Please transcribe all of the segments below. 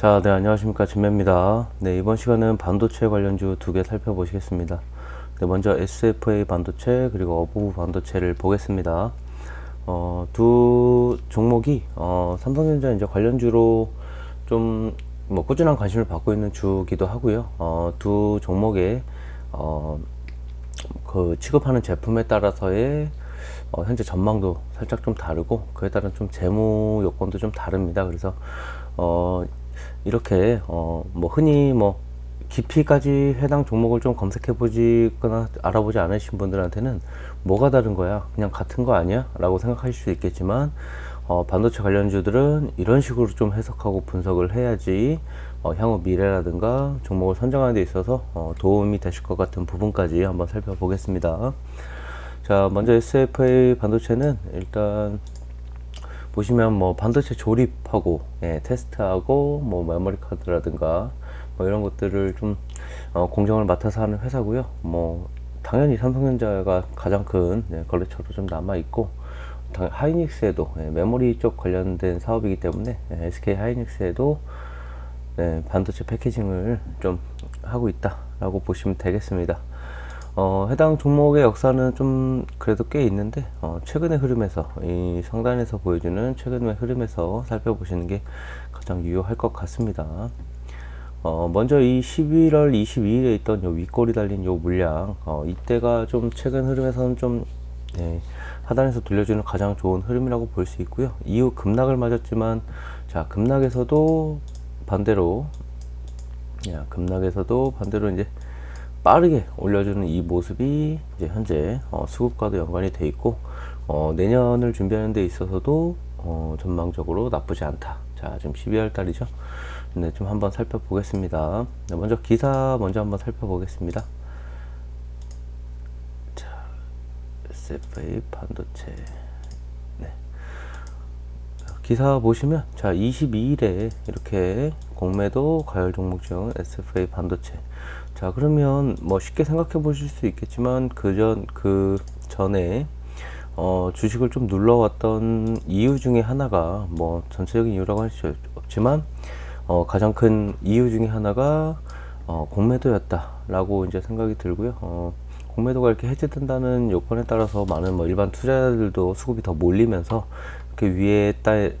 자, 네, 안녕하십니까. 진매입니다. 네, 이번 시간은 반도체 관련주 두 개 살펴보시겠습니다. 네, 먼저 SFA 반도체, 그리고 어부부 반도체를 보겠습니다. 어, 두 종목이, 어, 삼성전자 이제 관련주로 좀, 뭐, 꾸준한 관심을 받고 있는 주기도 하고요. 어, 두 종목의, 어, 그 취급하는 제품에 따라서의 어, 현재 전망도 살짝 좀 다르고 그에 따른 좀 재무 요건도 좀 다릅니다. 그래서 어, 이렇게 어, 뭐 흔히 뭐 깊이까지 해당 종목을 좀 검색해 보지거나 알아보지 않으신 분들한테는 뭐가 다른 거야? 그냥 같은 거 아니야? 라고 생각하실 수 있겠지만 어, 반도체 관련주들은 이런 식으로 좀 해석하고 분석을 해야지 어, 향후 미래라든가 종목을 선정하는 데 있어서 어, 도움이 되실 것 같은 부분까지 한번 살펴보겠습니다. 자, 먼저 SFA 반도체는 일단 보시면 뭐 반도체 조립하고 예, 테스트하고 뭐 메모리 카드라든가 뭐 이런 것들을 좀 어, 공정을 맡아서 하는 회사고요. 뭐 당연히 삼성전자가 가장 큰 예, 거래처로 좀 남아 있고 당- 하이닉스에도 예, 메모리 쪽 관련된 사업이기 때문에 예, SK 하이닉스에도 네, 반도체 패키징을 좀 하고 있다라고 보시면 되겠습니다. 어, 해당 종목의 역사는 좀 그래도 꽤 있는데 어, 최근의 흐름에서 이 상단에서 보여주는 최근의 흐름에서 살펴보시는 게 가장 유효할 것 같습니다. 어, 먼저 이 11월 22일에 있던 요 윗골이 달린 요 물량 어, 이때가 좀 최근 흐름에서는 좀 네, 하단에서 돌려주는 가장 좋은 흐름이라고 볼 수 있고요. 이후 급락을 맞았지만 자 급락에서도 반대로 야, 급락에서도 반대로 이제 빠르게 올려주는 이 모습이 이제 현재 어, 수급과도 연관이 돼 있고 어, 내년을 준비하는 데 있어서도 어, 전망적으로 나쁘지 않다. 자, 지금 12월 달이죠. 네, 좀 한번 살펴보겠습니다. 네, 먼저 기사 먼저 한번 살펴보겠습니다. 자, SFA 반도체. 네. 기사 보시면 자 22일에 이렇게 공매도 과열 종목 중 SFA 반도체 자 그러면 뭐 쉽게 생각해 보실 수 있겠지만 그전 그 전에 어 주식을 좀 눌러왔던 이유 중에 하나가 뭐 전체적인 이유라고 할 수 없지만 어 가장 큰 이유 중에 하나가 어 공매도였다라고 이제 생각이 들고요 어 공매도가 이렇게 해제된다는 요건에 따라서 많은 뭐 일반 투자자들도 수급이 더 몰리면서 이렇게 위에 딸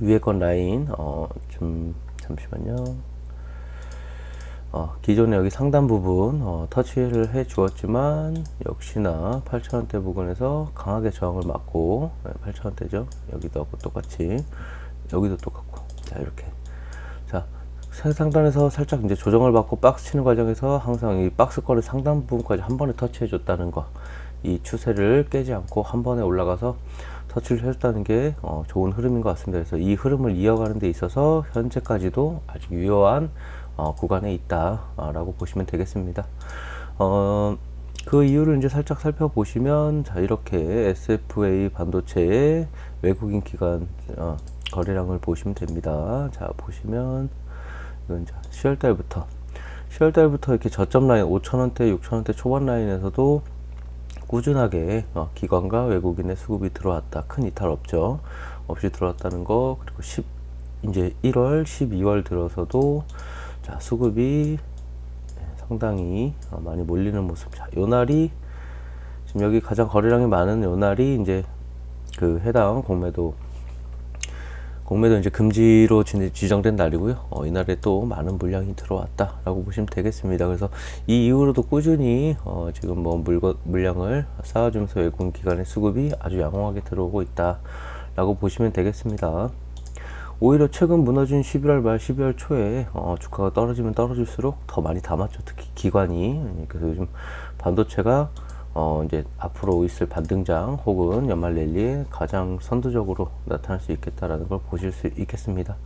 위에 건 라인 어 좀 잠시만요. 어, 기존에 여기 상단 부분 어, 터치를 해 주었지만 역시나 8,000원대 부근에서 강하게 저항을 맞고 네, 8,000원대죠. 여기도 하고 똑같이 여기도 똑같고 자 이렇게 자 상단에서 살짝 이제 조정을 받고 박스 치는 과정에서 항상 이 박스 거리 상단 부분까지 한 번에 터치해 줬다는 거 이 추세를 깨지 않고 한 번에 올라가서 터치를 해줬다는 게 어, 좋은 흐름인 것 같습니다. 그래서 이 흐름을 이어가는 데 있어서 현재까지도 아주 유효한 어, 구간에 있다라고 보시면 되겠습니다. 어, 그 이유를 이제 살짝 살펴보시면 자 이렇게 SFA 반도체의 외국인 기관 어, 거래량을 보시면 됩니다. 자 보시면 이건 자 10월 달부터 10월 달부터 이렇게 저점 라인 5천원대 6천원대 초반 라인에서도 꾸준하게 어, 기관과 외국인의 수급이 들어왔다. 큰 이탈 없죠. 없이 들어왔다는 거. 그리고 10 이제 1월, 12월 들어서도 자, 수급이 네, 상당히 어, 많이 몰리는 모습. 자, 요 날이 지금 여기 가장 거래량이 많은 요 날이 이제 그 해당 공매도 공매도 이제 금지로 지- 지정된 날이고요. 어, 이날에 또 많은 물량이 들어왔다라고 보시면 되겠습니다. 그래서 이 이후로도 꾸준히 어, 지금 뭐 물거, 물량을 쌓아주면서 외국 기관의 수급이 아주 양호하게 들어오고 있다라고 보시면 되겠습니다. 오히려 최근 무너진 11월 말 12월 초에 어, 주가가 떨어지면 떨어질수록 더 많이 담았죠. 특히 기관이 그래서 요즘 반도체가 어, 이제 앞으로 있을 반등장 혹은 연말 랠리에 가장 선두적으로 나타날 수 있겠다라는 걸 보실 수 있겠습니다.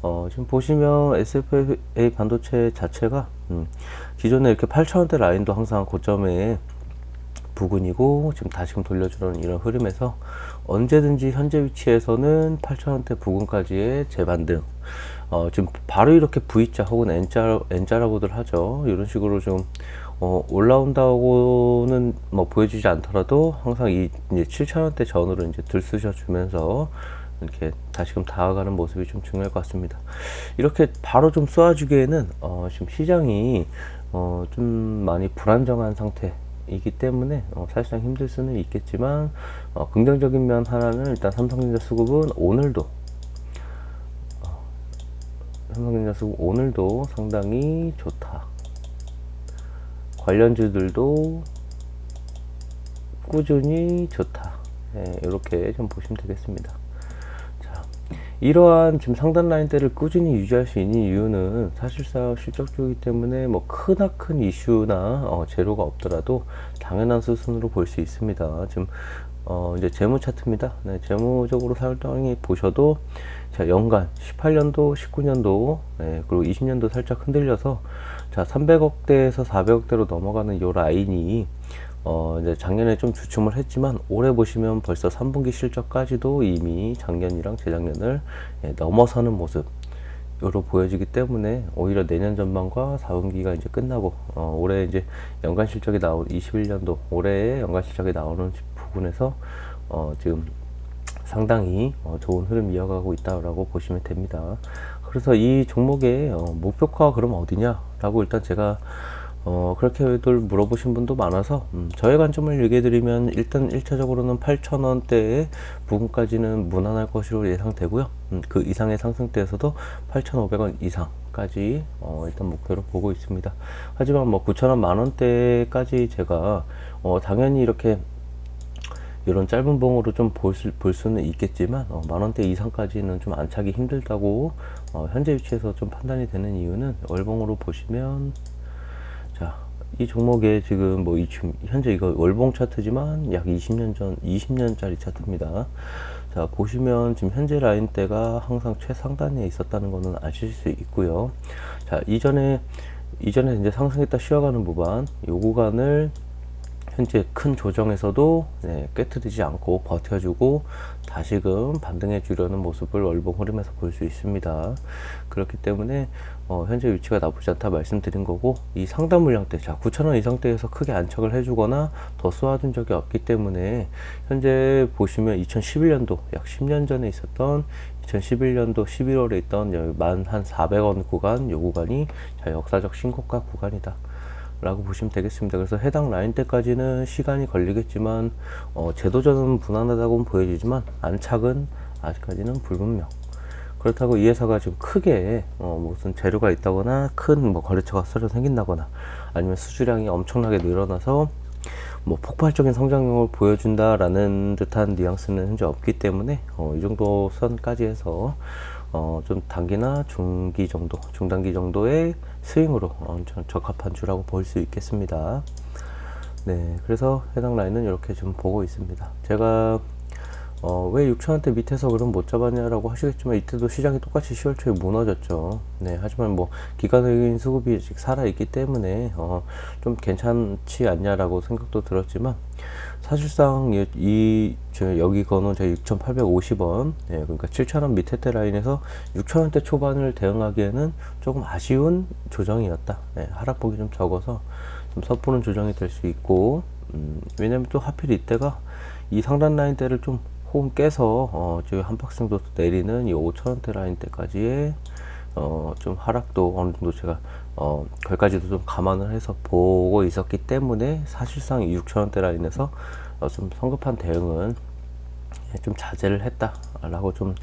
어, 지금 보시면 SFA 반도체 자체가 음, 기존에 이렇게 8,000원대 라인도 항상 고점에 부근이고 지금 다시금 돌려주는 이런 흐름에서 언제든지 현재 위치에서는 8,000원대 부근까지의 재반등 어, 지금 바로 이렇게 V자 혹은 N자, N자라고들 하죠. 이런 식으로 좀 어, 올라온다고는 뭐 보여주지 않더라도 항상 이 이제 7,000원대 전으로 이제 들쑤셔 주면서 이렇게 다시금 다가가는 모습이 좀 중요할 것 같습니다. 이렇게 바로 좀 쏘아주기에는 어, 지금 시장이 어, 좀 많이 불안정한 상태 이기 때문에 어, 사실상 힘들 수는 있겠지만 어, 긍정적인 면 하나는 일단 삼성전자 수급은 오늘도 어, 삼성전자 수급 오늘도 상당히 좋다. 관련주들도 꾸준히 좋다. 네, 이렇게 좀 보시면 되겠습니다. 자, 이러한 지금 상단 라인대를 꾸준히 유지할 수 있는 이유는 사실상 실적주이기 때문에 뭐 크나큰 이슈나 어, 재료가 없더라도 당연한 수순으로 볼 수 있습니다. 지금 어, 이제 재무 차트입니다. 네, 재무적으로 설정이 보셔도 자, 연간 18년도, 19년도, 네, 그리고 20년도 살짝 흔들려서 자, 300억대에서 400억대로 넘어가는 요 라인이 어, 이제 작년에 좀 주춤을 했지만 올해 보시면 벌써 3분기 실적까지도 이미 작년이랑 재작년을 예, 넘어서는 모습 으로 보여지기 때문에 오히려 내년 전망과 4분기가 이제 끝나고 어, 올해 이제 연간 실적이 나오 21년도 올해의 연간 실적이 나오는 부분에서 어, 지금 상당히 어, 좋은 흐름 이어가고 있다라고 보시면 됩니다. 그래서 이 종목의 어, 목표가 그럼 어디냐라고 일단 제가 어, 그렇게들 물어보신 분도 많아서, 음, 저의 관점을 얘기해드리면, 일단 1차적으로는 8,000원대의 부분까지는 무난할 것으로 예상되고요. 음, 그 이상의 상승대에서도 8,500원 이상 까지, 어, 일단 목표로 보고 있습니다. 하지만 뭐 9,000원, 만원대까지 제가, 어, 당연히 이렇게 이런 짧은 봉으로 좀볼볼 수는 있겠지만 어, 만 원대 이상까지는 좀 안착이 힘들다고 어, 현재 위치에서 좀 판단이 되는 이유는 월봉으로 보시면 자, 이 종목에 지금 뭐이 현재 이거 월봉 차트지만 약 20년 전 20년짜리 차트입니다. 자, 보시면 지금 현재 라인대가 항상 최상단에 있었다는 것은 아실 수 있고요. 자, 이전에 이전에 이제 상승했다 쉬어가는 구간, 요 구간을 현재 큰 조정에서도 네, 깨트리지 않고 버텨주고 다시금 반등해 주려는 모습을 월봉 흐름에서 볼 수 있습니다. 그렇기 때문에 어, 현재 위치가 나쁘지 않다 말씀드린 거고 이 상단 물량대 자 9천원 이상대에서 크게 안착을 해주거나 더 쏘아준 적이 없기 때문에 현재 보시면 2011년도 약 10년 전에 있었던 2011년도 11월에 있던 만한 400원 구간 요 구간이 자 역사적 신고가 구간이다. 라고 보시면 되겠습니다. 그래서 해당 라인 때까지는 시간이 걸리겠지만 어, 제도전은 무난하다고 보여지지만 안착은 아직까지는 불분명. 그렇다고 이 회사가 지금 크게 어, 무슨 재료가 있다거나 큰 뭐 거래처가 새로 생긴다거나 아니면 수주량이 엄청나게 늘어나서 뭐 폭발적인 성장력을 보여준다라는 듯한 뉘앙스는 현재 없기 때문에 어, 이 정도 선까지 해서 어, 좀 단기나 중기 정도, 중단기 정도의 스윙으로 어, 적합한 주라고 볼 수 있겠습니다. 네, 그래서 해당 라인은 이렇게 좀 보고 있습니다. 제가 어, 왜 6천원대 밑에서 그럼 못 잡았냐라고 하시겠지만 이때도 시장이 똑같이 10월 초에 무너졌죠. 네, 하지만 뭐 기간적인 수급이 살아있기 때문에 어, 좀 괜찮지 않냐라고 생각도 들었지만 사실상 이, 이 여기 거는 제 6,850원, 예, 그러니까 7,000원 밑에 때 라인에서 6,000원대 초반을 대응하기에는 조금 아쉬운 조정이었다. 예, 하락폭이 좀 적어서 좀 섣부른 조정이 될 수 있고, 음, 왜냐면 또 하필 이때가 이 상단 라인대를 좀 호흡 깨서 어, 저희 한 박스 정도 내리는 이 5,000원대 라인대까지의 어, 좀 하락도 어느 정도 제가 어, 거기까지도 좀 감안을 해서 보고 있었기 때문에 사실상 6천원대 라인에서 어, 좀 성급한 대응은 좀 자제를 했다라고 좀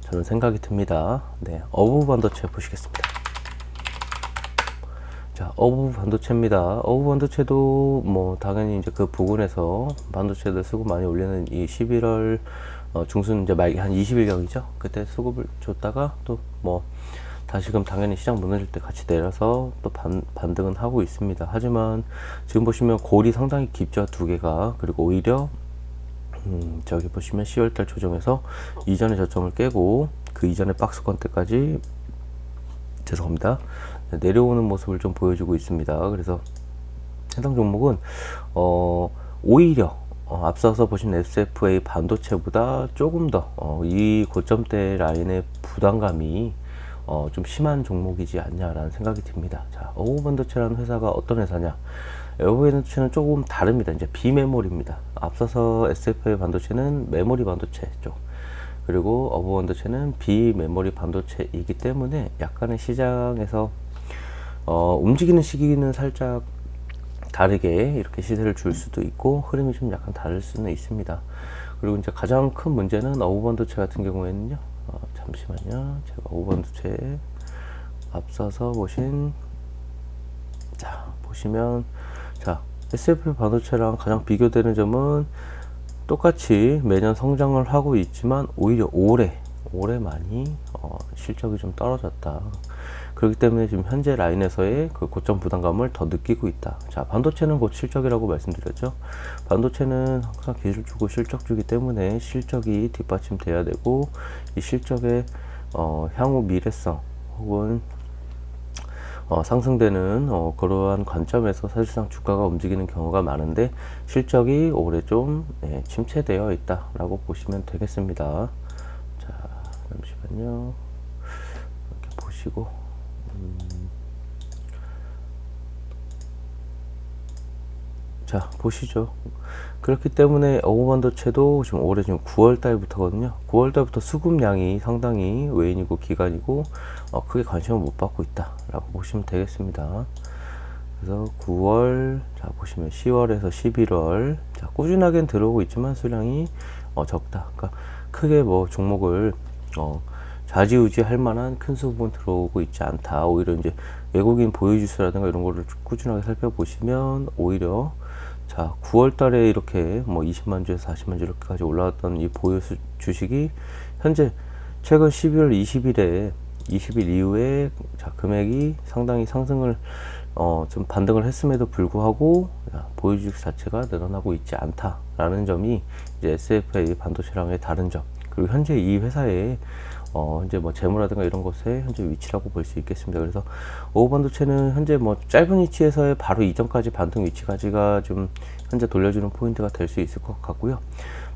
저는 생각이 듭니다. 네, 어부 반도체 보시겠습니다. 자, 어부 반도체입니다. 어부 반도체도 뭐 당연히 이제 그 부근에서 반도체들 수급 많이 올리는 이 11월 어, 중순 이제 말기 한 20일경이죠. 그때 수급을 줬다가 또 뭐 다시금 당연히 시장 무너질 때 같이 내려서 또 반, 반등은 하고 있습니다. 하지만 지금 보시면 골이 상당히 깊죠. 두 개가. 그리고 오히려 음, 저기 보시면 10월달 조정에서 이전의 저점을 깨고 그 이전의 박스권 때까지 죄송합니다. 내려오는 모습을 좀 보여주고 있습니다. 그래서 해당 종목은 어, 오히려 어, 앞서서 보신 SFA 반도체보다 조금 더이 어, 고점대 라인의 부담감이 어, 좀 심한 종목이지 않냐라는 생각이 듭니다. 자, 어우반도체라는 회사가 어떤 회사냐? 어우반도체는 조금 다릅니다. 이제 비메모리입니다. 앞서서 SFA 반도체는 메모리 반도체 쪽. 그리고 어버 반도체는 비메모리 반도체이기 때문에 약간의 시장에서 어, 움직이는 시기는 살짝 다르게 이렇게 시세를 줄 수도 있고 흐름이 좀 약간 다를 수는 있습니다. 그리고 이제 가장 큰 문제는 어부 반도체 같은 경우에는요. 어, 잠시만요. 제가 어부 반도체 앞서서 보신 자 보시면 자 SF 반도체랑 가장 비교되는 점은 똑같이 매년 성장을 하고 있지만 오히려 올해 올해 많이 어, 실적이 좀 떨어졌다. 그렇기 때문에 지금 현재 라인에서의 그 고점 부담감을 더 느끼고 있다. 자, 반도체는 곧 실적이라고 말씀드렸죠. 반도체는 항상 기술주고 실적주기 때문에 실적이 뒷받침돼야 되고 이 실적의 어, 향후 미래성 혹은 어, 상승되는 어, 그러한 관점에서 사실상 주가가 움직이는 경우가 많은데 실적이 올해 좀 예, 침체되어 있다라고 보시면 되겠습니다. 자, 잠시만요. 이렇게 보시고 자 보시죠. 그렇기 때문에 어부반도체도 지금 올해 지금 9월 달부터거든요. 9월 달부터 수급량이 상당히 외인이고 기간이고 어, 크게 관심을 못 받고 있다 라고 보시면 되겠습니다. 그래서 9월 자 보시면 10월에서 11월 자 꾸준하게 들어오고 있지만 수량이 어, 적다. 그러니까 크게 뭐 종목을 어, 좌지우지 할 만한 큰 수분 들어오고 있지 않다. 오히려 이제 외국인 보유지수라든가 이런 거를 꾸준하게 살펴보시면 오히려 자 9월 달에 이렇게 뭐 20만 주에서 40만 주 이렇게까지 올라왔던 이 보유 수, 주식이 현재 최근 12월 20일에 20일 이후에 자 금액이 상당히 상승을 어, 좀 반등을 했음에도 불구하고 보유 주식 자체가 늘어나고 있지 않다라는 점이 이제 SFA 반도체랑의 다른 점 그리고 현재 이 회사의 어, 현재 뭐 재무라든가 이런 것에 현재 위치라고 볼 수 있겠습니다. 그래서 오버반도체는 현재 뭐 짧은 위치에서의 바로 이전까지 반등 위치까지가 좀 현재 돌려주는 포인트가 될 수 있을 것 같고요.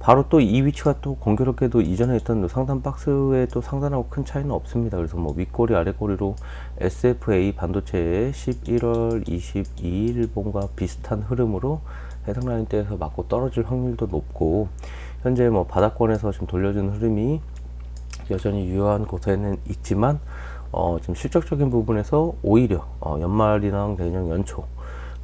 바로 또 이 위치가 또 공교롭게도 이전에 있던 상단 박스에 또 상단하고 큰 차이는 없습니다. 그래서 뭐 윗꼬리 아랫꼬리로 SFA 반도체의 11월 22일본과 비슷한 흐름으로 해당 라인대에서 맞고 떨어질 확률도 높고 현재 뭐 바닥권에서 지금 돌려주는 흐름이 여전히 유효한 곳에는 있지만 어, 좀 실적적인 부분에서 오히려 어, 연말이랑 내년 연초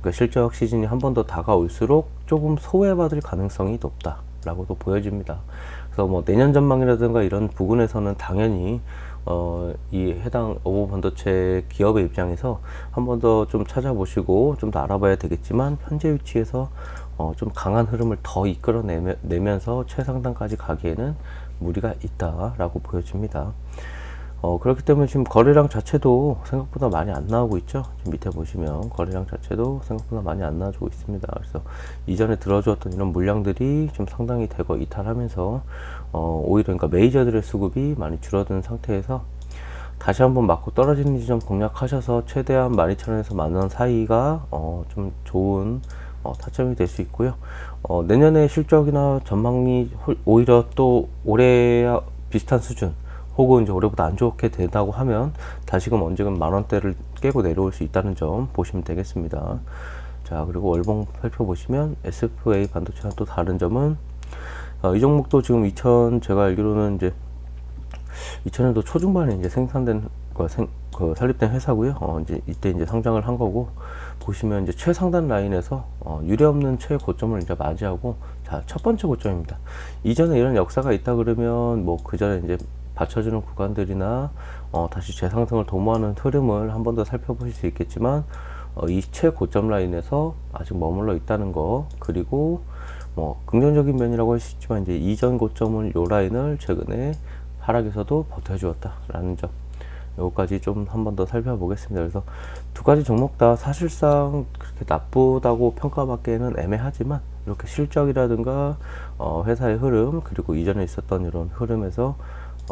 그러니까 실적 시즌이 한 번 더 다가올수록 조금 소외받을 가능성이 높다라고도 보여집니다. 그래서 뭐 내년 전망이라든가 이런 부분에서는 당연히 어, 이 해당 오버 반도체 기업의 입장에서 한 번 더 좀 찾아보시고 좀 더 알아봐야 되겠지만 현재 위치에서 어, 좀 강한 흐름을 더 이끌어내면서 최상단까지 가기에는 무리가 있다라고 보여집니다. 어, 그렇기 때문에 지금 거래량 자체도 생각보다 많이 안 나오고 있죠. 밑에 보시면 거래량 자체도 생각보다 많이 안 나와주고 있습니다. 그래서 이전에 들어주었던 이런 물량들이 좀 상당히 대거 이탈하면서 어, 오히려 그러니까 메이저들의 수급이 많이 줄어든 상태에서 다시 한번 맞고 떨어지는 지점 공략하셔서 최대한 12,000원에서 만원 사이가 어, 좀 좋은 어, 타점이 될 수 있고요. 어, 내년의 실적이나 전망이 오히려 또 올해 비슷한 수준 혹은 이제 올해보다 안 좋게 된다고 하면 다시금 언제금 만 원대를 깨고 내려올 수 있다는 점 보시면 되겠습니다. 자 그리고 월봉 살펴보시면 SFA 반도체와 또 다른 점은 어, 이 종목도 지금 2000 제가 알기로는 이제 2000년도 초중반에 이제 생산된 거 생, 그 설립된 회사고요. 어, 이제 이때 이제 상장을 한 거고 보시면 이제 최상단 라인에서 어, 유례없는 최고점을 이제 맞이하고 자 첫 번째 고점입니다. 이전에 이런 역사가 있다 그러면 뭐 그 전에 이제 받쳐주는 구간들이나 어, 다시 재상승을 도모하는 흐름을 한 번 더 살펴보실 수 있겠지만 어, 이 최고점 라인에서 아직 머물러 있다는 거 그리고 뭐 긍정적인 면이라고 할 수 있지만 이제 이전 고점을 요 라인을 최근에 하락에서도 버텨주었다라는 점 요거까지 좀 한 번 더 살펴보겠습니다. 그래서 두 가지 종목 다 사실상 그렇게 나쁘다고 평가받기에는 애매하지만 이렇게 실적이라든가 어, 회사의 흐름 그리고 이전에 있었던 이런 흐름에서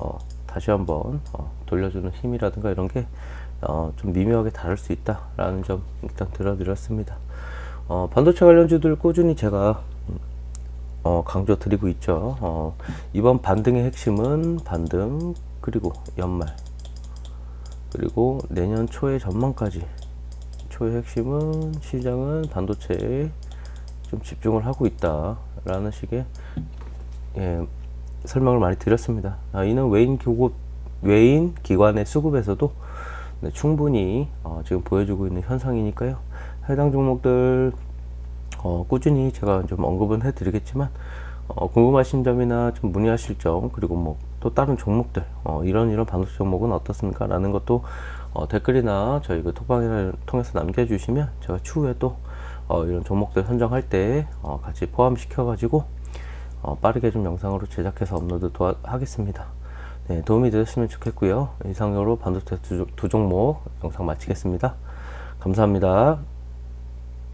어, 다시 한번 어, 돌려주는 힘이라든가 이런 게좀 어, 미묘하게 다를 수 있다라는 점 일단 들어드렸습니다. 어, 반도체 관련주들 꾸준히 제가 어, 강조 드리고 있죠. 어, 이번 반등의 핵심은 반등 그리고 연말 그리고 내년 초의 전망까지 초의 핵심은 시장은 반도체에 좀 집중을 하고 있다라는 식의 예, 설명을 많이 드렸습니다. 아, 이는 외인 교고 외인 기관의 수급에서도 네, 충분히 어, 지금 보여주고 있는 현상이니까요. 해당 종목들 어, 꾸준히 제가 좀 언급은 해드리겠지만 어, 궁금하신 점이나 좀 문의하실 점 그리고 뭐 또 다른 종목들 어, 이런 이런 반도체 종목은 어떻습니까? 라는 것도 어, 댓글이나 저희 그 톡방을 통해서 남겨주시면 제가 추후에 또 어, 이런 종목들 선정할 때 어, 같이 포함시켜 가지고 어, 빠르게 좀 영상으로 제작해서 업로드 도와, 하겠습니다. 네, 도움이 되셨으면 좋겠고요. 이상으로 반도체 두, 두 종목 영상 마치겠습니다. 감사합니다.